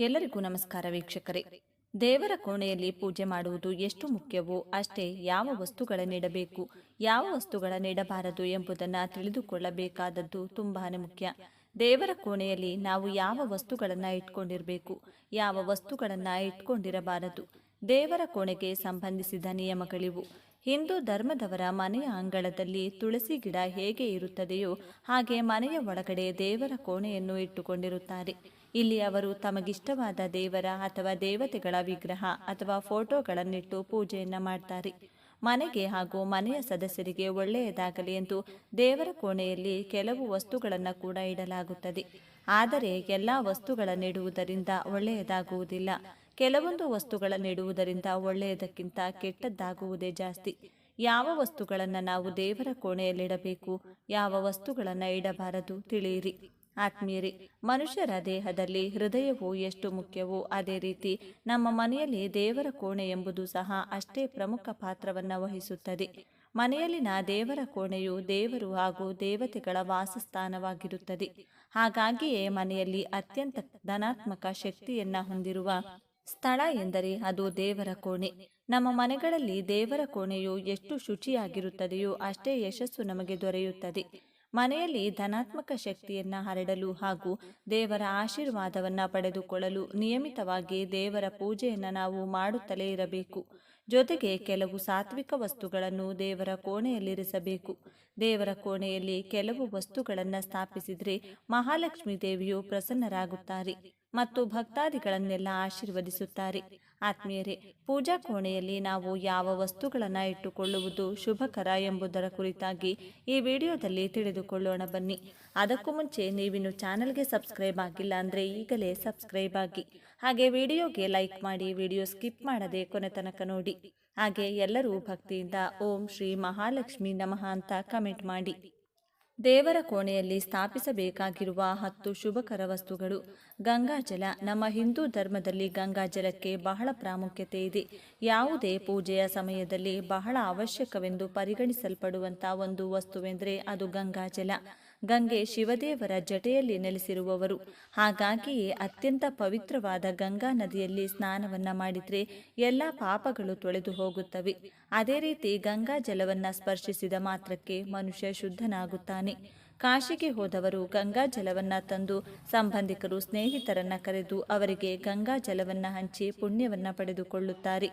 ಎಲ್ಲರಿಗೂ ನಮಸ್ಕಾರ ವೀಕ್ಷಕರೇ. ದೇವರ ಕೋಣೆಯಲ್ಲಿ ಪೂಜೆ ಮಾಡುವುದು ಎಷ್ಟು ಮುಖ್ಯವೋ ಅಷ್ಟೇ ಯಾವ ವಸ್ತುಗಳನ್ನಿಡಬೇಕು ಯಾವ ವಸ್ತುಗಳನ್ನಿಡಬಾರದು ಎಂಬುದನ್ನು ತಿಳಿದುಕೊಳ್ಳಬೇಕಾದದ್ದು ತುಂಬಾ ಮುಖ್ಯ. ದೇವರ ಕೋಣೆಯಲ್ಲಿ ನಾವು ಯಾವ ವಸ್ತುಗಳನ್ನು ಇಟ್ಕೊಂಡಿರಬೇಕು, ಯಾವ ವಸ್ತುಗಳನ್ನು ಇಟ್ಕೊಂಡಿರಬಾರದು. ದೇವರ ಕೋಣೆಗೆ ಸಂಬಂಧಿಸಿದ ನಿಯಮಗಳಿವು. ಹಿಂದೂ ಧರ್ಮದವರ ಮನೆಯ ಅಂಗಳದಲ್ಲಿ ತುಳಸಿ ಗಿಡ ಹೇಗೆ ಇರುತ್ತದೆಯೋ ಹಾಗೆ ಮನೆಯ ಒಳಗಡೆ ದೇವರ ಕೋಣೆಯನ್ನು ಇಟ್ಟುಕೊಂಡಿರುತ್ತಾರೆ. ಇಲ್ಲಿ ಅವರು ತಮಗಿಷ್ಟವಾದ ದೇವರ ಅಥವಾ ದೇವತೆಗಳ ವಿಗ್ರಹ ಅಥವಾ ಫೋಟೋಗಳನ್ನಿಟ್ಟು ಪೂಜೆಯನ್ನು ಮಾಡ್ತಾರೆ. ಮನೆಗೆ ಹಾಗೂ ಮನೆಯ ಸದಸ್ಯರಿಗೆ ಒಳ್ಳೆಯದಾಗಲಿ ಎಂದು ದೇವರ ಕೋಣೆಯಲ್ಲಿ ಕೆಲವು ವಸ್ತುಗಳನ್ನು ಕೂಡ ಇಡಲಾಗುತ್ತದೆ. ಆದರೆ ಎಲ್ಲ ವಸ್ತುಗಳನ್ನಿಡುವುದರಿಂದ ಒಳ್ಳೆಯದಾಗುವುದಿಲ್ಲ. ಕೆಲವೊಂದು ವಸ್ತುಗಳನ್ನಿಡುವುದರಿಂದ ಒಳ್ಳೆಯದಕ್ಕಿಂತ ಕೆಟ್ಟದ್ದಾಗುವುದೇ ಜಾಸ್ತಿ. ಯಾವ ವಸ್ತುಗಳನ್ನು ನಾವು ದೇವರ ಕೋಣೆಯಲ್ಲಿಡಬೇಕು, ಯಾವ ವಸ್ತುಗಳನ್ನು ಇಡಬಾರದು ತಿಳಿಯಿರಿ. ಆತ್ಮೀಯರೇ, ಮನುಷ್ಯರ ದೇಹದಲ್ಲಿ ಹೃದಯವು ಎಷ್ಟು ಮುಖ್ಯವೋ ಅದೇ ರೀತಿ ನಮ್ಮ ಮನೆಯಲ್ಲಿ ದೇವರ ಕೋಣೆ ಎಂಬುದು ಸಹ ಅಷ್ಟೇ ಪ್ರಮುಖ ಪಾತ್ರವನ್ನು ವಹಿಸುತ್ತದೆ. ಮನೆಯಲ್ಲಿನ ದೇವರ ಕೋಣೆಯು ದೇವರು ಹಾಗೂ ದೇವತೆಗಳ ವಾಸಸ್ಥಾನವಾಗಿರುತ್ತದೆ. ಹಾಗಾಗಿಯೇ ಮನೆಯಲ್ಲಿ ಅತ್ಯಂತ ಧನಾತ್ಮಕ ಶಕ್ತಿಯನ್ನ ಹೊಂದಿರುವ ಸ್ಥಳ ಎಂದರೆ ಅದು ದೇವರ ಕೋಣೆ. ನಮ್ಮ ಮನೆಗಳಲ್ಲಿ ದೇವರ ಕೋಣೆಯು ಎಷ್ಟು ಶುಚಿಯಾಗಿರುತ್ತದೆಯೋ ಅಷ್ಟೇ ಯಶಸ್ಸು ನಮಗೆ ದೊರೆಯುತ್ತದೆ. ಮನೆಯಲ್ಲಿ ಧನಾತ್ಮಕ ಶಕ್ತಿಯನ್ನ ಹರಡಲು ಹಾಗೂ ದೇವರ ಆಶೀರ್ವಾದವನ್ನ ಪಡೆದುಕೊಳ್ಳಲು ನಿಯಮಿತವಾಗಿ ದೇವರ ಪೂಜೆಯನ್ನು ನಾವು ಮಾಡುತ್ತಲೇ ಇರಬೇಕು. ಜೊತೆಗೆ ಕೆಲವು ಸಾತ್ವಿಕ ವಸ್ತುಗಳನ್ನು ದೇವರ ಕೋಣೆಯಲ್ಲಿರಿಸಬೇಕು. ದೇವರ ಕೋಣೆಯಲ್ಲಿ ಕೆಲವು ವಸ್ತುಗಳನ್ನು ಸ್ಥಾಪಿಸಿದರೆ ಮಹಾಲಕ್ಷ್ಮೀ ದೇವಿಯು ಪ್ರಸನ್ನರಾಗುತ್ತಾರೆ. ಮತ್ತು ಭಕ್ತಾದಿಗಳನ್ನೆಲ್ಲ ಆಶೀರ್ವದಿಸುತ್ತಾರೆ. ಆತ್ಮೀಯರೇ, ಪೂಜಾ ಕೋಣೆಯಲ್ಲಿ ನಾವು ಯಾವ ವಸ್ತುಗಳನ್ನು ಇಟ್ಟುಕೊಳ್ಳುವುದು ಶುಭಕರ ಎಂಬುದರ ಕುರಿತಾಗಿ ಈ ವಿಡಿಯೋದಲ್ಲಿ ತಿಳಿದುಕೊಳ್ಳೋಣ ಬನ್ನಿ. ಅದಕ್ಕೂ ಮುಂಚೆ ನೀವಿನ್ನು ಚಾನಲ್ಗೆ ಸಬ್ಸ್ಕ್ರೈಬ್ ಆಗಿಲ್ಲ ಅಂದರೆ ಈಗಲೇ ಸಬ್ಸ್ಕ್ರೈಬ್ ಆಗಿ. ಹಾಗೆ ವಿಡಿಯೋಗೆ ಲೈಕ್ ಮಾಡಿ ವಿಡಿಯೋ ಸ್ಕಿಪ್ ಮಾಡದೆ ಕೊನೆ ತನಕ ನೋಡಿ. ಹಾಗೆ ಎಲ್ಲರೂ ಭಕ್ತಿಯಿಂದ ಓಂ ಶ್ರೀ ಮಹಾಲಕ್ಷ್ಮಿ ನಮಃ ಅಂತ ಕಮೆಂಟ್ ಮಾಡಿ. ದೇವರ ಕೋಣೆಯಲ್ಲಿ ಸ್ಥಾಪಿಸಬೇಕಾಗಿರುವ ಹತ್ತು ಶುಭಕರ ವಸ್ತುಗಳು. ಗಂಗಾಜಲ. ನಮ್ಮ ಹಿಂದೂ ಧರ್ಮದಲ್ಲಿ ಗಂಗಾಜಲಕ್ಕೆ ಬಹಳ ಪ್ರಾಮುಖ್ಯತೆ ಇದೆ. ಯಾವುದೇ ಪೂಜೆಯ ಸಮಯದಲ್ಲಿ ಬಹಳ ಅವಶ್ಯಕವೆಂದು ಪರಿಗಣಿಸಲ್ಪಡುವಂಥ ಒಂದು ವಸ್ತುವೆಂದರೆ ಅದು ಗಂಗಾಜಲ. ಗಂಗೆ ಶಿವದೇವರ ಜಟೆಯಲ್ಲಿ ನೆಲೆಸಿರುವವರು. ಹಾಗಾಗಿಯೇ ಅತ್ಯಂತ ಪವಿತ್ರವಾದ ಗಂಗಾ ನದಿಯಲ್ಲಿ ಸ್ನಾನವನ್ನ ಮಾಡಿದ್ರೆ ಎಲ್ಲ ಪಾಪಗಳು ತೊಳೆದು ಹೋಗುತ್ತವೆ. ಅದೇ ರೀತಿ ಗಂಗಾ ಜಲವನ್ನ ಸ್ಪರ್ಶಿಸಿದ ಮಾತ್ರಕ್ಕೆ ಮನುಷ್ಯ ಶುದ್ಧನಾಗುತ್ತಾನೆ. ಕಾಶಿಗೆ ಹೋದವರು ಗಂಗಾ ಜಲವನ್ನ ತಂದು ಸಂಬಂಧಿಕರು ಸ್ನೇಹಿತರನ್ನ ಕರೆದು ಅವರಿಗೆ ಗಂಗಾ ಜಲವನ್ನ ಹಂಚಿ ಪುಣ್ಯವನ್ನ ಪಡೆದುಕೊಳ್ಳುತ್ತಾರೆ.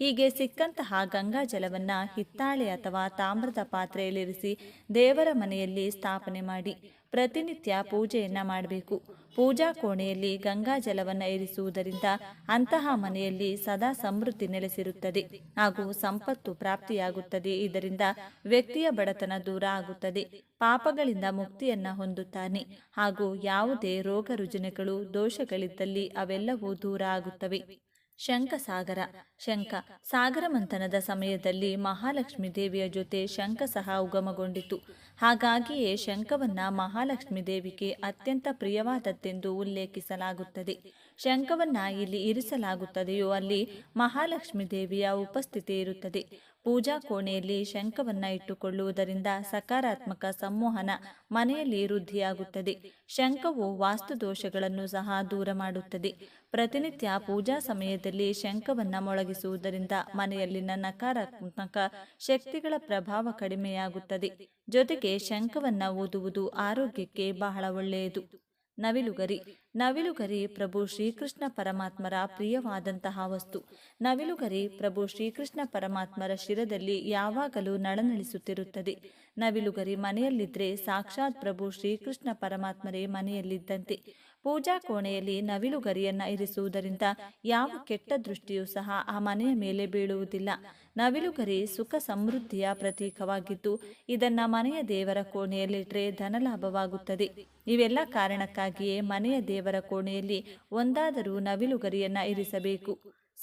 ಹೀಗೆ ಸಿಕ್ಕಂತಹ ಗಂಗಾ ಜಲವನ್ನು ಹಿತ್ತಾಳೆ ಅಥವಾ ತಾಮ್ರದ ಪಾತ್ರೆಯಲ್ಲಿರಿಸಿ ದೇವರ ಮನೆಯಲ್ಲಿ ಸ್ಥಾಪನೆ ಮಾಡಿ ಪ್ರತಿನಿತ್ಯ ಪೂಜೆಯನ್ನ ಮಾಡಬೇಕು. ಪೂಜಾ ಕೋಣೆಯಲ್ಲಿ ಗಂಗಾ ಜಲವನ್ನು ಇರಿಸುವುದರಿಂದ ಅಂತಹ ಮನೆಯಲ್ಲಿ ಸದಾ ಸಮೃದ್ಧಿ ನೆಲೆಸಿರುತ್ತದೆ. ಹಾಗೂ ಸಂಪತ್ತು ಪ್ರಾಪ್ತಿಯಾಗುತ್ತದೆ. ಇದರಿಂದ ವ್ಯಕ್ತಿಯ ಬಡತನ ದೂರ ಆಗುತ್ತದೆ. ಪಾಪಗಳಿಂದ ಮುಕ್ತಿಯನ್ನ ಹೊಂದುತ್ತಾನೆ. ಹಾಗೂ ಯಾವುದೇ ರೋಗ ರುಜಿನಗಳು ದೋಷಗಳಿದ್ದಲ್ಲಿ ಅವೆಲ್ಲವೂ ದೂರ ಆಗುತ್ತವೆ. ಶಂಖಸಾಗರ ಶಂಕ ಸಾಗರ ಮಂಥನದ ಸಮಯದಲ್ಲಿ ಮಹಾಲಕ್ಷ್ಮಿ ದೇವಿಯ ಜೊತೆ ಶಂಕ ಸಹ ಉಗಮಗೊಂಡಿತು. ಹಾಗಾಗಿಯೇ ಶಂಕವನ್ನ ಮಹಾಲಕ್ಷ್ಮಿ ದೇವಿಗೆ ಅತ್ಯಂತ ಪ್ರಿಯವಾದದ್ದೆಂದು ಉಲ್ಲೇಖಿಸಲಾಗುತ್ತದೆ. ಶಂಕವನ್ನ ಇಲ್ಲಿ ಇರಿಸಲಾಗುತ್ತದೆಯೋ ಅಲ್ಲಿ ಮಹಾಲಕ್ಷ್ಮಿ ದೇವಿಯ ಉಪಸ್ಥಿತಿ ಇರುತ್ತದೆ. ಪೂಜಾ ಕೋಣೆಯಲ್ಲಿ ಶಂಖವನ್ನ ಇಟ್ಟುಕೊಳ್ಳುವುದರಿಂದ ಸಕಾರಾತ್ಮಕ ಸಂವಹನ ಮನೆಯಲ್ಲಿ ವೃದ್ಧಿಯಾಗುತ್ತದೆ. ಶಂಖವು ವಾಸ್ತು ದೋಷಗಳನ್ನು ಸಹ ದೂರ ಮಾಡುತ್ತದೆ. ಪ್ರತಿನಿತ್ಯ ಪೂಜಾ ಸಮಯದಲ್ಲಿ ಶಂಖವನ್ನ ಮೊಳಗಿಸುವುದರಿಂದ ಮನೆಯಲ್ಲಿನ ನಕಾರಾತ್ಮಕ ಶಕ್ತಿಗಳ ಪ್ರಭಾವ ಕಡಿಮೆಯಾಗುತ್ತದೆ. ಜೊತೆಗೆ ಶಂಖವನ್ನ ಓದುವುದು ಆರೋಗ್ಯಕ್ಕೆ ಬಹಳ ಒಳ್ಳೆಯದು. ನವಿಲುಗರಿ. ನವಿಲುಗರಿ ಪ್ರಭು ಶ್ರೀಕೃಷ್ಣ ಪರಮಾತ್ಮರ ಪ್ರಿಯವಾದಂತಹ ವಸ್ತು. ನವಿಲುಗರಿ ಪ್ರಭು ಶ್ರೀಕೃಷ್ಣ ಪರಮಾತ್ಮರ ಶಿರದಲ್ಲಿ ಯಾವಾಗಲೂ ನಳನಳಿಸುತ್ತಿರುತ್ತದೆ ನವಿಲುಗರಿ ಮನೆಯಲ್ಲಿದ್ದರೆ ಸಾಕ್ಷಾತ್ ಪ್ರಭು ಶ್ರೀಕೃಷ್ಣ ಪರಮಾತ್ಮರೇ ಮನೆಯಲ್ಲಿದ್ದಂತೆ. ಪೂಜಾ ಕೋಣೆಯಲ್ಲಿ ನವಿಲು ನವಿಲುಗರಿಯನ್ನ ಇರಿಸುವುದರಿಂದ ಯಾವ ಕೆಟ್ಟ ದೃಷ್ಟಿಯೂ ಸಹ ಆ ಮನೆಯ ಮೇಲೆ ಬೀಳುವುದಿಲ್ಲ. ನವಿಲು ಗರಿ ಸುಖ ಸಮೃದ್ಧಿಯ ಪ್ರತೀಕವಾಗಿದ್ದು, ಇದನ್ನ ಮನೆಯ ದೇವರ ಕೋಣೆಯಲ್ಲಿಟ್ಟರೆ ಧನಲಾಭವಾಗುತ್ತದೆ. ಇವೆಲ್ಲ ಕಾರಣಕ್ಕಾಗಿಯೇ ಮನೆಯ ದೇವರ ಕೋಣೆಯಲ್ಲಿ ಒಂದಾದರೂ ನವಿಲು ನವಿಲುಗರಿಯನ್ನ ಇರಿಸಬೇಕು.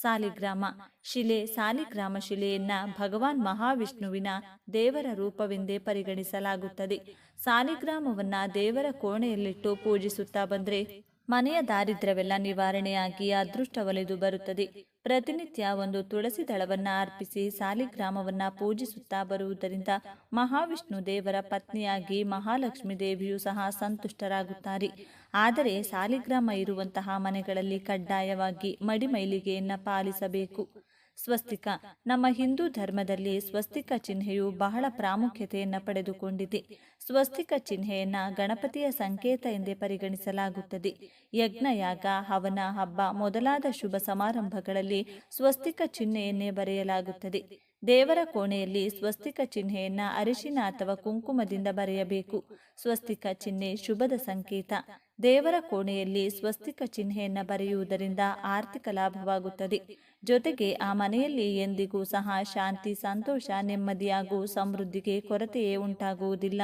ಸಾಲಿಗ್ರಾಮ. ಶಿಲೆ, ಸಾಲಿಗ್ರಾಮ ಶಿಲೆಯನ್ನ ಭಗವಾನ್ ಮಹಾವಿಷ್ಣುವಿನ ದೇವರ ರೂಪವೆಂದೇ ಪರಿಗಣಿಸಲಾಗುತ್ತದೆ. ಸಾಲಿಗ್ರಾಮವನ್ನ ದೇವರ ಕೋಣೆಯಲ್ಲಿಟ್ಟು ಪೂಜಿಸುತ್ತಾ ಬಂದ್ರೆ ಮನೆಯ ದಾರಿದ್ರ್ಯವೆಲ್ಲ ನಿವಾರಣೆಯಾಗಿ ಅದೃಷ್ಟ ಒಲೆದು ಬರುತ್ತದೆ. ಪ್ರತಿನಿತ್ಯ ಒಂದು ತುಳಸಿ ದಳವನ್ನ ಅರ್ಪಿಸಿ ಸಾಲಿಗ್ರಾಮವನ್ನ ಪೂಜಿಸುತ್ತಾ ಬರುವುದರಿಂದ ಮಹಾವಿಷ್ಣು ದೇವರ ಪತ್ನಿಯಾಗಿ ಮಹಾಲಕ್ಷ್ಮಿ ದೇವಿಯು ಸಹ ಸಂತುಷ್ಟರಾಗುತ್ತಾರೆ. ಆದರೆ ಸಾಲಿಗ್ರಾಮ ಇರುವಂತಹ ಮನೆಗಳಲ್ಲಿ ಕಡ್ಡಾಯವಾಗಿ ಮಡಿಮೈಲಿಗೆಯನ್ನು ಪಾಲಿಸಬೇಕು. ಸ್ವಸ್ತಿಕ. ನಮ್ಮ ಹಿಂದೂ ಧರ್ಮದಲ್ಲಿ ಸ್ವಸ್ತಿಕ ಚಿಹ್ನೆಯು ಬಹಳ ಪ್ರಾಮುಖ್ಯತೆಯನ್ನು ಪಡೆದುಕೊಂಡಿದೆ. ಸ್ವಸ್ತಿಕ ಚಿಹ್ನೆಯನ್ನು ಗಣಪತಿಯ ಸಂಕೇತ ಎಂದೇ ಪರಿಗಣಿಸಲಾಗುತ್ತದೆ. ಯಜ್ಞಯಾಗ, ಹವನ ಹಬ್ಬ ಮೊದಲಾದ ಶುಭ ಸಮಾರಂಭಗಳಲ್ಲಿ ಸ್ವಸ್ತಿಕ ಚಿಹ್ನೆಯನ್ನೇ ಬರೆಯಲಾಗುತ್ತದೆ. ದೇವರ ಕೋಣೆಯಲ್ಲಿ ಸ್ವಸ್ತಿಕ ಚಿಹ್ನೆಯನ್ನ ಅರಿಶಿನ ಅಥವಾ ಕುಂಕುಮದಿಂದ ಬರೆಯಬೇಕು. ಸ್ವಸ್ತಿಕ ಚಿಹ್ನೆ ಶುಭದ ಸಂಕೇತ. ದೇವರ ಕೋಣೆಯಲ್ಲಿ ಸ್ವಸ್ತಿಕ ಚಿಹ್ನೆಯನ್ನು ಬರೆಯುವುದರಿಂದ ಆರ್ಥಿಕ ಲಾಭವಾಗುತ್ತದೆ. ಜೊತೆಗೆ ಆ ಮನೆಯಲ್ಲಿ ಎಂದಿಗೂ ಸಹ ಶಾಂತಿ, ಸಂತೋಷ, ನೆಮ್ಮದಿ ಹಾಗೂ ಸಮೃದ್ಧಿಗೆ ಕೊರತೆಯೇ ಉಂಟಾಗುವುದಿಲ್ಲ.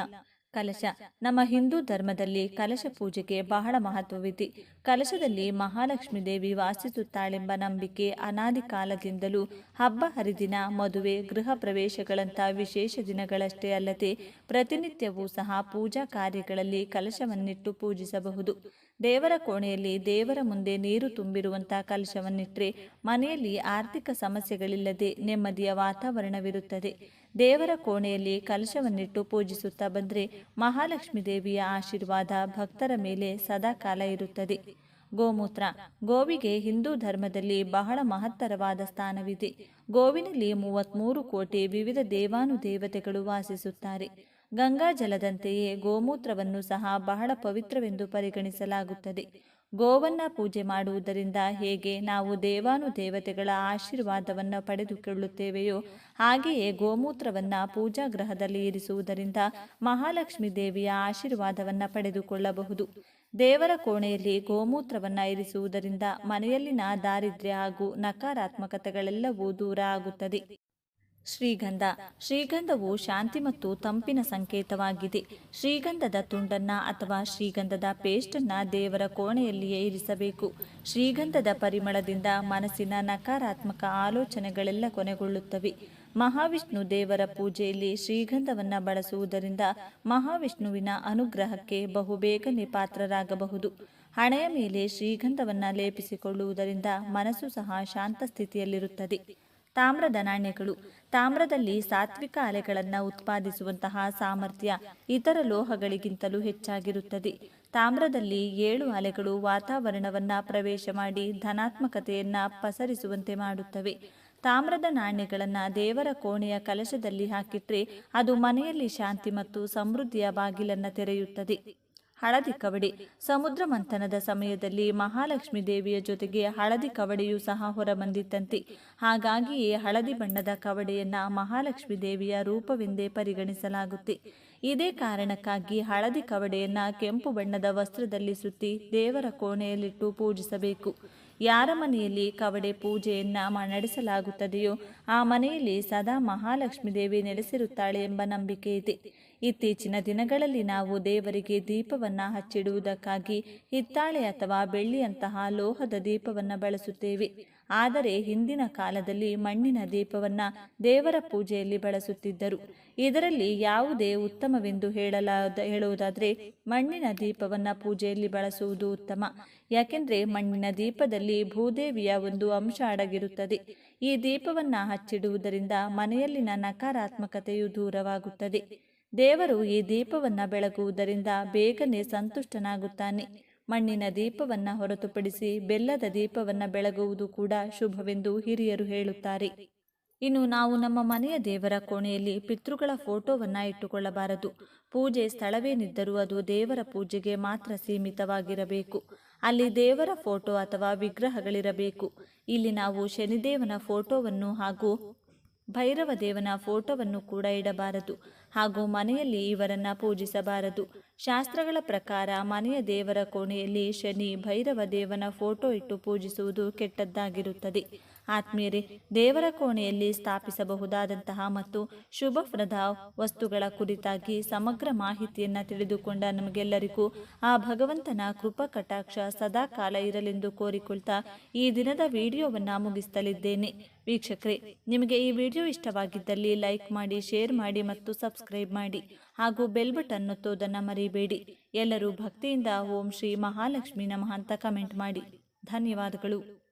ಕಲಶ. ನಮ್ಮ ಹಿಂದೂ ಧರ್ಮದಲ್ಲಿ ಕಲಶ ಪೂಜೆಗೆ ಬಹಳ ಮಹತ್ವವಿದೆ. ಕಲಶದಲ್ಲಿ ಮಹಾಲಕ್ಷ್ಮಿ ದೇವಿ ವಾಸಿಸುತ್ತಾಳೆಂಬ ನಂಬಿಕೆ ಅನಾದಿ ಕಾಲದಿಂದಲೂ ಹಬ್ಬ ಹರಿದಿನ, ಮದುವೆ, ಗೃಹ ಪ್ರವೇಶಗಳಂಥ ವಿಶೇಷ ದಿನಗಳಷ್ಟೇ ಅಲ್ಲದೆ ಪ್ರತಿನಿತ್ಯವೂ ಸಹ ಪೂಜಾ ಕಾರ್ಯಗಳಲ್ಲಿ ಕಲಶವನ್ನಿಟ್ಟು ಪೂಜಿಸಬಹುದು. ದೇವರ ಕೋಣೆಯಲ್ಲಿ ದೇವರ ಮುಂದೆ ನೀರು ತುಂಬಿರುವಂಥ ಕಲಶವನ್ನಿಟ್ಟರೆ ಮನೆಯಲ್ಲಿ ಆರ್ಥಿಕ ಸಮಸ್ಯೆಗಳಿಲ್ಲದೆ ನೆಮ್ಮದಿಯ ವಾತಾವರಣವಿರುತ್ತದೆ. ದೇವರ ಕೋಣೆಯಲ್ಲಿ ಕಲಶವನ್ನಿಟ್ಟು ಪೂಜಿಸುತ್ತಾ ಬಂದರೆ ಮಹಾಲಕ್ಷ್ಮಿ ದೇವಿಯ ಆಶೀರ್ವಾದ ಭಕ್ತರ ಮೇಲೆ ಸದಾಕಾಲ ಇರುತ್ತದೆ. ಗೋಮೂತ್ರ, ಗೋವಿಗೆ ಹಿಂದೂ ಧರ್ಮದಲ್ಲಿ ಬಹಳ ಮಹತ್ತರವಾದ ಸ್ಥಾನವಿದೆ. ಗೋವಿನಲ್ಲಿ ಮೂವತ್ತ್ಮೂರು ಕೋಟಿ ವಿವಿಧ ದೇವಾನುದೇವತೆಗಳು ವಾಸಿಸುತ್ತಾರೆ. ಗಂಗಾ ಜಲದಂತೆಯೇ ಗೋಮೂತ್ರವನ್ನು ಸಹ ಬಹಳ ಪವಿತ್ರವೆಂದು ಪರಿಗಣಿಸಲಾಗುತ್ತದೆ. ಗೋವನ್ನ ಪೂಜೆ ಮಾಡುವುದರಿಂದ ಹೇಗೆ ನಾವು ದೇವಾನು ದೇವತೆಗಳ ಆಶೀರ್ವಾದವನ್ನು ಪಡೆದುಕೊಳ್ಳುತ್ತೇವೆಯೋ ಹಾಗೆಯೇ ಗೋಮೂತ್ರವನ್ನು ಪೂಜಾ ಗ್ರಹದಲ್ಲಿ ಇರಿಸುವುದರಿಂದ ಮಹಾಲಕ್ಷ್ಮಿ ದೇವಿಯ ಆಶೀರ್ವಾದವನ್ನು ಪಡೆದುಕೊಳ್ಳಬಹುದು. ದೇವರ ಕೋಣೆಯಲ್ಲಿ ಗೋಮೂತ್ರವನ್ನು ಇರಿಸುವುದರಿಂದ ಮನೆಯಲ್ಲಿನ ದಾರಿದ್ರ್ಯ ಹಾಗೂ ನಕಾರಾತ್ಮಕತೆಗಳೆಲ್ಲವೂ ದೂರ ಆಗುತ್ತದೆ. ಶ್ರೀಗಂಧ. ಶ್ರೀಗಂಧವು ಶಾಂತಿ ಮತ್ತು ತಂಪಿನ ಸಂಕೇತವಾಗಿದೆ. ಶ್ರೀಗಂಧದ ತುಂಡನ್ನ ಅಥವಾ ಶ್ರೀಗಂಧದ ಪೇಸ್ಟನ್ನ ದೇವರ ಕೋಣೆಯಲ್ಲಿಯೇ ಇರಿಸಬೇಕು. ಶ್ರೀಗಂಧದ ಪರಿಮಳದಿಂದ ಮನಸ್ಸಿನ ನಕಾರಾತ್ಮಕ ಆಲೋಚನೆಗಳೆಲ್ಲ ಕೊನೆಗೊಳ್ಳುತ್ತವೆ. ಮಹಾವಿಷ್ಣು ದೇವರ ಪೂಜೆಯಲ್ಲಿ ಶ್ರೀಗಂಧವನ್ನು ಬಳಸುವುದರಿಂದ ಮಹಾವಿಷ್ಣುವಿನ ಅನುಗ್ರಹಕ್ಕೆ ಬಹುಬೇಗನೆ ಪಾತ್ರರಾಗಬಹುದು. ಹಣೆಯ ಮೇಲೆ ಶ್ರೀಗಂಧವನ್ನು ಲೇಪಿಸಿಕೊಳ್ಳುವುದರಿಂದ ಮನಸ್ಸು ಸಹ ಶಾಂತ ಸ್ಥಿತಿಯಲ್ಲಿರುತ್ತದೆ. ತಾಮ್ರದ ನಾಣ್ಯಗಳು ತಾಮ್ರದಲ್ಲಿ ಸಾತ್ವಿಕ ಅಲೆಗಳನ್ನು ಉತ್ಪಾದಿಸುವಂತಹ ಸಾಮರ್ಥ್ಯ ಇತರ ಲೋಹಗಳಿಗಿಂತಲೂ ಹೆಚ್ಚಾಗಿರುತ್ತದೆ. ತಾಮ್ರದಲ್ಲಿ ಏಳು ಅಲೆಗಳು ವಾತಾವರಣವನ್ನ ಪ್ರವೇಶ ಮಾಡಿ ಧನಾತ್ಮಕತೆಯನ್ನು ಪಸರಿಸುವಂತೆ ಮಾಡುತ್ತವೆ. ತಾಮ್ರದ ನಾಣ್ಯಗಳನ್ನು ದೇವರ ಕೋಣೆಯ ಕಲಶದಲ್ಲಿ ಹಾಕಿಟ್ರೆ ಅದು ಮನೆಯಲ್ಲಿ ಶಾಂತಿ ಮತ್ತು ಸಮೃದ್ಧಿಯ ಬಾಗಿಲನ್ನು ತೆರೆಯುತ್ತದೆ. ಹಳದಿ ಕವಡೆ. ಸಮುದ್ರ ಮಂಥನದ ಸಮಯದಲ್ಲಿ ಮಹಾಲಕ್ಷ್ಮಿ ದೇವಿಯ ಜೊತೆಗೆ ಹಳದಿ ಕವಡೆಯೂ ಸಹ ಹೊರಬಂದಿತ್ತಂತೆ. ಹಾಗಾಗಿಯೇ ಹಳದಿ ಬಣ್ಣದ ಕವಡೆಯನ್ನ ಮಹಾಲಕ್ಷ್ಮಿ ದೇವಿಯ ರೂಪವೆಂದೇ ಪರಿಗಣಿಸಲಾಗುತ್ತೆ. ಇದೇ ಕಾರಣಕ್ಕಾಗಿ ಹಳದಿ ಕವಡೆಯನ್ನ ಕೆಂಪು ಬಣ್ಣದ ವಸ್ತ್ರದಲ್ಲಿ ಸುತ್ತಿ ದೇವರ ಕೋಣೆಯಲ್ಲಿಟ್ಟು ಪೂಜಿಸಬೇಕು. ಯಾರ ಮನೆಯಲ್ಲಿ ಕವಡೆ ಪೂಜೆಯನ್ನ ನಡೆಸಲಾಗುತ್ತದೆಯೋ ಆ ಮನೆಯಲ್ಲಿ ಸದಾ ಮಹಾಲಕ್ಷ್ಮಿ ದೇವಿ ನೆಲೆಸಿರುತ್ತಾಳೆ ಎಂಬ ನಂಬಿಕೆ ಇದೆ ಇತ್ತೀಚಿನ ದಿನಗಳಲ್ಲಿ ನಾವು ದೇವರಿಗೆ ದೀಪವನ್ನು ಹಚ್ಚಿಡುವುದಕ್ಕಾಗಿ ಹಿತ್ತಾಳೆ ಅಥವಾ ಬೆಳ್ಳಿಯಂತಹ ಲೋಹದ ದೀಪವನ್ನು ಬಳಸುತ್ತೇವೆ. ಆದರೆ ಹಿಂದಿನ ಕಾಲದಲ್ಲಿ ಮಣ್ಣಿನ ದೀಪವನ್ನು ದೇವರ ಪೂಜೆಯಲ್ಲಿ ಬಳಸುತ್ತಿದ್ದರು. ಇದರಲ್ಲಿ ಯಾವುದೇ ಉತ್ತಮವೆಂದು ಹೇಳಲಾದ ಹೇಳುವುದಾದರೆ ಮಣ್ಣಿನ ದೀಪವನ್ನು ಪೂಜೆಯಲ್ಲಿ ಬಳಸುವುದು ಉತ್ತಮ. ಯಾಕೆಂದರೆ ಮಣ್ಣಿನ ದೀಪದಲ್ಲಿ ಭೂದೇವಿಯ ಒಂದು ಅಂಶ ಅಡಗಿರುತ್ತದೆ. ಈ ದೀಪವನ್ನು ಹಚ್ಚಿಡುವುದರಿಂದ ಮನೆಯಲ್ಲಿನ ನಕಾರಾತ್ಮಕತೆಯು ದೂರವಾಗುತ್ತದೆ. ದೇವರು ಈ ದೀಪವನ್ನ ಬೆಳಗುವುದರಿಂದ ಬೇಗನೆ ಸಂತುಷ್ಟನಾಗುತ್ತಾನೆ. ಮಣ್ಣಿನ ದೀಪವನ್ನ ಹೊರತುಪಡಿಸಿ ಬೆಲ್ಲದ ದೀಪವನ್ನ ಬೆಳಗುವುದು ಕೂಡ ಶುಭವೆಂದು ಹಿರಿಯರು ಹೇಳುತ್ತಾರೆ. ಇನ್ನು ನಾವು ನಮ್ಮ ಮನೆಯ ದೇವರ ಕೋಣೆಯಲ್ಲಿ ಪಿತೃಗಳ ಫೋಟೋವನ್ನು ಇಟ್ಟುಕೊಳ್ಳಬಾರದು. ಪೂಜೆ ಸ್ಥಳವೇನಿದ್ದರೂ ಅದು ದೇವರ ಪೂಜೆಗೆ ಮಾತ್ರ ಸೀಮಿತವಾಗಿರಬೇಕು. ಅಲ್ಲಿ ದೇವರ ಫೋಟೋ ಅಥವಾ ವಿಗ್ರಹಗಳಿರಬೇಕು. ಇಲ್ಲಿ ನಾವು ಶನಿದೇವನ ಫೋಟೋವನ್ನು ಹಾಗೂ ಭೈರವ ದೇವನ ಫೋಟೋವನ್ನು ಕೂಡ ಇಡಬಾರದು. ಹಾಗೂ ಮನೆಯಲ್ಲಿ ಇವರನ್ನ ಪೂಜಿಸಬಾರದು. ಶಾಸ್ತ್ರಗಳ ಪ್ರಕಾರ ಮನೆಯ ದೇವರ ಕೋಣೆಯಲ್ಲಿ ಶನಿ ಭೈರವ ದೇವನ ಫೋಟೋ ಇಟ್ಟು ಪೂಜಿಸುವುದು ಕೆಟ್ಟದ್ದಾಗಿರುತ್ತದೆ. ಆತ್ಮೀಯರೇ, ದೇವರ ಕೋಣೆಯಲ್ಲಿ ಸ್ಥಾಪಿಸಬಹುದಾದಂತಹ ಮತ್ತು ಶುಭಪ್ರದ ವಸ್ತುಗಳ ಕುರಿತಾಗಿ ಸಮಗ್ರ ಮಾಹಿತಿಯನ್ನು ತಿಳಿದುಕೊಂಡ ನಮಗೆಲ್ಲರಿಗೂ ಆ ಭಗವಂತನ ಕೃಪಾ ಕಟಾಕ್ಷ ಸದಾ ಕಾಲ ಇರಲೆಂದು ಕೋರಿಕೊಳ್ತಾ ಈ ದಿನದ ವಿಡಿಯೋವನ್ನು ಮುಗಿಸ್ತಲಿದ್ದೇನೆ. ವೀಕ್ಷಕರೇ, ನಿಮಗೆ ಈ ವಿಡಿಯೋ ಇಷ್ಟವಾಗಿದ್ದಲ್ಲಿ ಲೈಕ್ ಮಾಡಿ, ಶೇರ್ ಮಾಡಿ ಮತ್ತು ಸಬ್ಸ್ಕ್ರೈಬ್ ಮಾಡಿ ಹಾಗೂ ಬೆಲ್ ಬಟನ್ ಒತ್ತೋದನ್ನು ಮರಿಬೇಡಿ. ಎಲ್ಲರೂ ಭಕ್ತಿಯಿಂದ ಓಂ ಶ್ರೀ ಮಹಾಲಕ್ಷ್ಮಿ ನಮಃ ಅಂತ ಕಮೆಂಟ್ ಮಾಡಿ. ಧನ್ಯವಾದಗಳು.